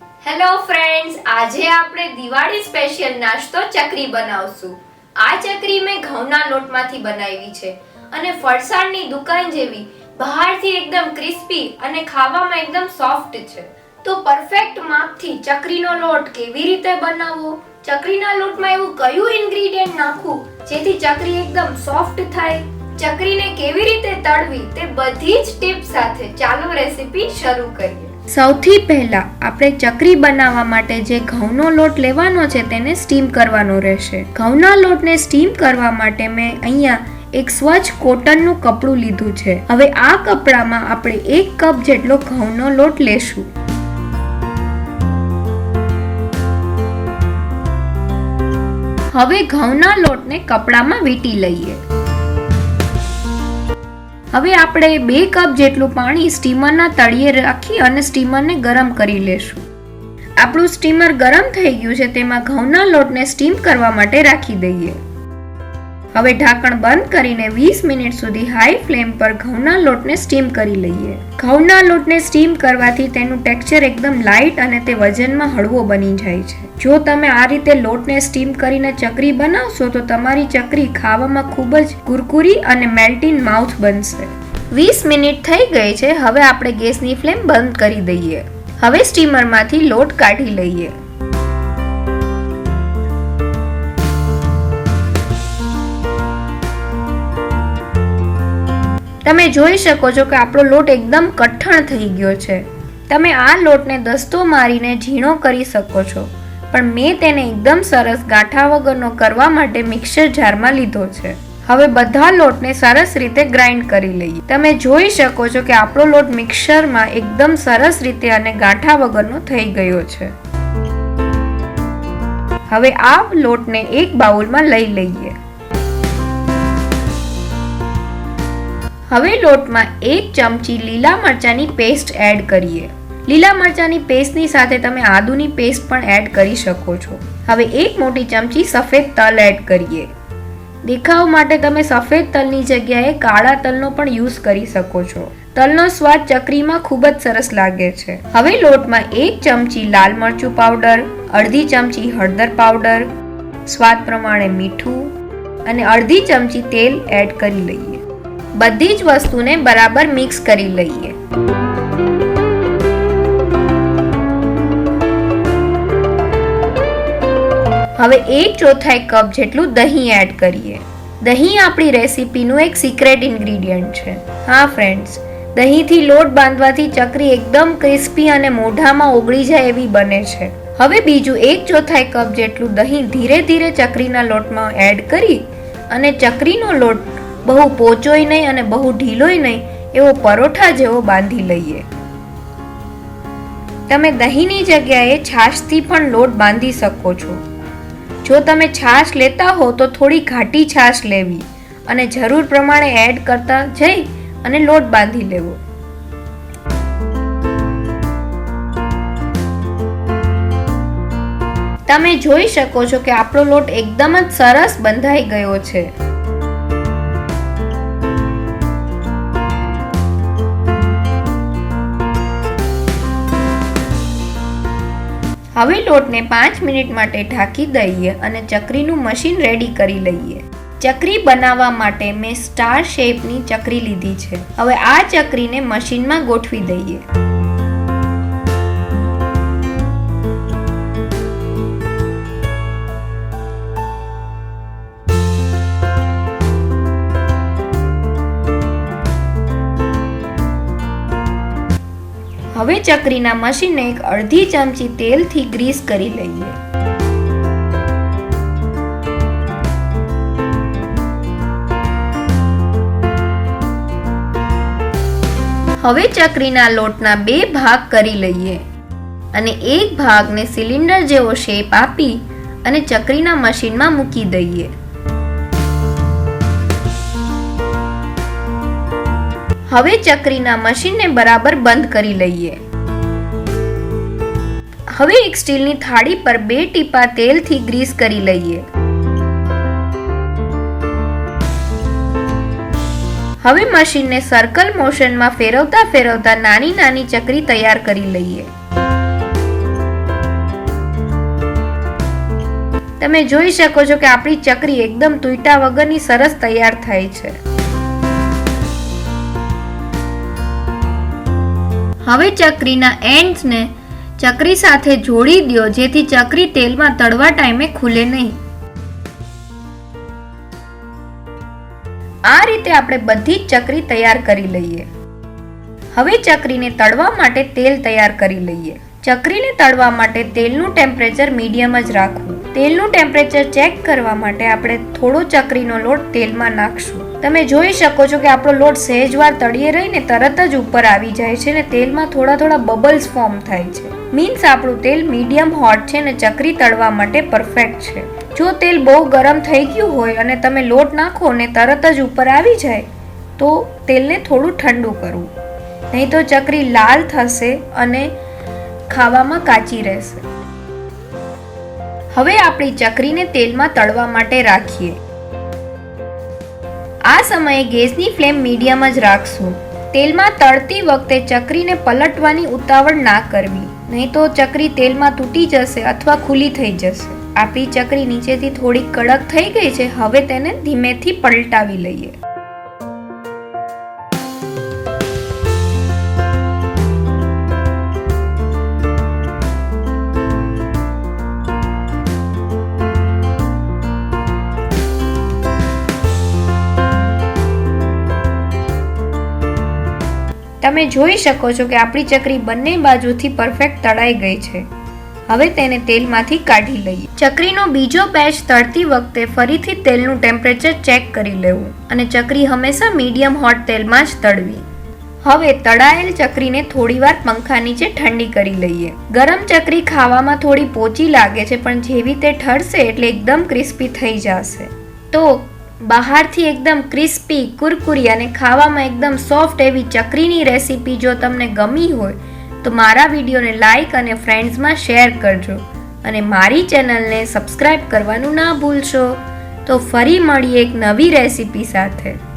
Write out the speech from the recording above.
Hello friends આજે આપણે Diwali special નાસ્તો ચકરી બનાવશું. આ ચકરી મેં ઘઉંના લોટમાંથી બનાવી છે અને ફરસાણની દુકાન જેવી બહારથી એકદમ ક્રિસ્પી અને ખાવામાં એકદમ સોફ્ટ છે. તો પરફેક્ટ માપથી ચકરીનો લોટ કેવી રીતે બનાવવો? ચકરીના લોટમાં એવું કયું ઇન્ગ્રેડિયન્ટ નાખવું જેથી ચકરી એકદમ સોફ્ટ થાય? ચકરીને કેવી રીતે તળવી તે બધી જ ટીપ સાથે ચાલો રેસીપી શરૂ કરીએ. સૌથી પહેલા આપણે ચકરી બનાવવા માટે જે ઘઉંનો લોટ લેવાનો છે તેને સ્ટીમ કરવાનો રહેશે. ઘઉંના લોટને સ્ટીમ કરવા માટે મેં અહીંયા એક સ્વચ્છ કોટનનું કપડું લીધું છે. હવે આ કપડામાં આપણે એક કપ જેટલો ઘઉંનો લોટ લેશું. હવે ઘઉંના લોટને કપડામાં વીંટી લઈએ. હવે આપણે બે કપ જેટલું પાણી સ્ટીમરના તળિયે રાખી અને સ્ટીમરને ગરમ કરી લેશું. આપણું સ્ટીમર ગરમ થઈ ગયું છે તેમાં ઘઉંના લોટને સ્ટીમ કરવા માટે રાખી દઈએ. હવે ઢાંકણ બંધ કરીને 20 મિનિટ સુધી હાઈ ફ્લેમ પર ઘઉંના લોટને સ્ટીમ કરી લઈએ. ઘઉંના લોટને સ્ટીમ કરવાથી તેનું ટેક્સચર એકદમ લાઇટ અને તે વજનમાં હળવો બની જાય છે. જો તમે આ રીતે લોટને સ્ટીમ કરીને ચકરી બનાવશો તો તમારી ચકરી ખાવામાં ખૂબ જ કુરકુરી અને મેલ્ટીન માઉથ બનશે. 20 મિનિટ થઈ ગઈ છે, હવે આપણે ગેસની ફ્લેમ બંધ કરી દઈએ. હવે સ્ટીમરમાંથી લોટ કાઢી લઈએ. તમે જોઈ શકો છો કે આપણો લોટ એકદમ કઠણ થઈ ગયો છે. તમે આ લોટને દસ્તો મારીને ઝીણો કરી શકો છો. પણ મેં તેને એકદમ સરસ ગાંઠા વગરનો કરવા માટે મિક્સર જારમાં લીધો છે. હવે બધા લોટને સરસ રીતે ગ્રાઇન્ડ કરી લઈએ. તમે જોઈ શકો છો કે આપણો લોટ મિક્સરમાં એકદમ સરસ રીતે અને ગાંઠા વગરનો થઈ ગયો છે. હવે આ લોટને એક બાઉલમાં લઈ લઈએ. હવે લોટમાં એક ચમચી લીલા મરચાંની પેસ્ટ એડ કરીએ. લીલા મરચાંની પેસ્ટની સાથે તમે આદુની પેસ્ટ પણ એડ કરી શકો છો. હવે એક મોટી ચમચી સફેદ તલ એડ કરીએ. દેખાવ માટે તમે સફેદ તલની જગ્યાએ કાળા તલનો પણ યુઝ કરી શકો છો. તલનો સ્વાદ ચકરીમાં ખૂબ જ સરસ લાગે છે. હવે લોટમાં એક ચમચી લાલ મરચું પાવડર, અડધી ચમચી હળદર પાવડર, સ્વાદ પ્રમાણે મીઠું અને અડધી ચમચી તેલ એડ કરી લઈએ. બધી જ વસ્તુને બરાબર મિક્સ કરી લઈએ. હવે એક ચોથાઈ કપ જેટલું દહીં એડ કરીએ. દહીં આપણી રેસીપીનું એક સિક્રેટ ઇન્ગ્રીડિયન્ટ છે. હા ફ્રેન્ડ્સ દહીંથી લોટ બાંધવાથી ચકરી એકદમ ક્રિસ્પી અને મોઢામાં ઓગળી જાય એવી બને છે. હવે બીજું એક ચોથાઈ કપ જેટલું દહીં ધીરે ધીરે ચકરીના લોટમાં એડ કરી અને ચકરીનો લોટ બહુ પોચોય નહીં અને બહુ ઢીલોય નહીં, એવો પરોઠા જેવો બાંધી લઈએ. તમે દહીંની જગ્યાએ છાશથી પણ લોટ બાંધી શકો છો. જો તમે છાશ લેતા હો તો થોડી ઘાટી છાશ લેવી અને જરૂર પ્રમાણે એડ કરતા જઈ અને લોટ બાંધી લેવો. તમે જોઈ શકો છો કે આપણો લોટ એકદમ જ સરસ બંધાઈ ગયો છે. હવે લોટને પાંચ મિનિટ માટે ઢાંકી દઈએ અને ચકરીનું મશીન રેડી કરી લઈએ. ચકરી બનાવવા માટે મેં સ્ટાર શેપની ચકરી લીધી છે. હવે આ ચકરીને મશીનમાં ગોઠવી દઈએ. હવે ચકરીના મશીનને એક અડધી ચમચી તેલથી ગ્રીસ કરી લઈએ. હવે ચકરીના લોટના બે ભાગ કરી લઈએ અને એક ભાગને સિલિન્ડર જેવો શેપ આપી અને ચકરીના મશીનમાં મૂકી દઈએ. હવે ચકરીના મશીનને બરાબર બંધ કરી લઈએ. હવે એક સ્ટીલની થાળી પર બે ટીપા તેલથી ગ્રીસ કરી લઈએ. હવે મશીનને સર્કલ મોશનમાં ફેરવતા ફેરવતા નાની નાની ચકરી તૈયાર કરી લઈએ. તમે જોઈ શકો છો કે આપણી ચકરી એકદમ તૂટા વગરની સરસ તૈયાર થાય છે. હવે ચકરીના એન્ડ્સને ચકરી સાથે જોડી દો જેથી ચકરી તેલમાં તળવા ટાઈમે ખુલે નહીં. આ રીતે આપણે બધી જ ચકરી તૈયાર કરી લઈએ. હવે ચકરીને તળવા માટે તેલ તૈયાર કરી લઈએ. ચકરીને તળવા માટે તેલનું ટેમ્પરેચર મીડિયમ જ રાખવું. તેલનું ટેમ્પરેચર ચેક કરવા માટે આપણે થોડો ચકરીનો લોટ તેલમાં નાખશું. તમે જોઈ શકો છો કે આપણો લોટ સહેજવાર તળીએ રહીને તરત જ ઉપર આવી જાય છે ને તેલમાં થોડા થોડા બબલ્સ ફોર્મ થાય છે. મીન્સ આપણું તેલ મીડિયમ હોટ છે ને ચકરી તળવા માટે પરફેક્ટ છે. જો તેલ બહુ ગરમ થઈ ગયું હોય અને તમે લોટ નાખો ને તરત જ ઉપર આવી જાય, તો તેલને થોડું ઠંડુ કરવું નહીં તો ચકરી લાલ થશે અને ખાવામાં કાચી રહેશે. હવે આપણી ચકરીને તેલમાં તળવા માટે રાખીએ. આ સમયે ગેસની ફ્લેમ મીડિયમ જ રાખશું. તેલમાં તળતી વખતે ચકરીને પલટવાની ઉતાવળ ના કરવી. નહીં તો ચકરી તેલમાં તૂટી જશે અથવા ખુલ્લી થઈ જશે. આપણી ચકરી નીચેથી થોડી કડક થઈ ગઈ છે, હવે તેને ધીમેથી પલટાવી લઈએ. તમે જોઈ શકો છો કે આપણી ચકરી બંને બાજુથી પરફેક્ટ તળાઈ ગઈ છે. હવે તેને તેલમાંથી કાઢી લઈએ. ચકરીનો બીજો બેચ તળતી વખતે ફરીથી તેલનું ટેમ્પરેચર ચેક કરી લેવું અને ચકરી હંમેશા મીડિયમ હોટ તેલમાં જ તળવી. હવે તળાયેલ ચકરીને થોડીવાર પંખા નીચે ઠંડી કરી લઈએ. ગરમ ચકરી ખાવામાં થોડી પોચી લાગે છે, પણ જેવી તે ઠરશે એટલે એકદમ ક્રિસ્પી થઈ જશે. તો બહારથી એકદમ ક્રિસ્પી, કુરકુરી અને ખાવામાં એકદમ સોફ્ટ એવી ચકરીની રેસીપી જો તમને ગમી હોય, તો મારા વિડીયોને લાઇક અને ફ્રેન્ડ્સમાં શેર કરજો. અને મારી ચેનલને સબસ્ક્રાઈબ કરવાનું ના ભૂલશો. તો ફરી મળીએ એક નવી રેસીપી સાથે.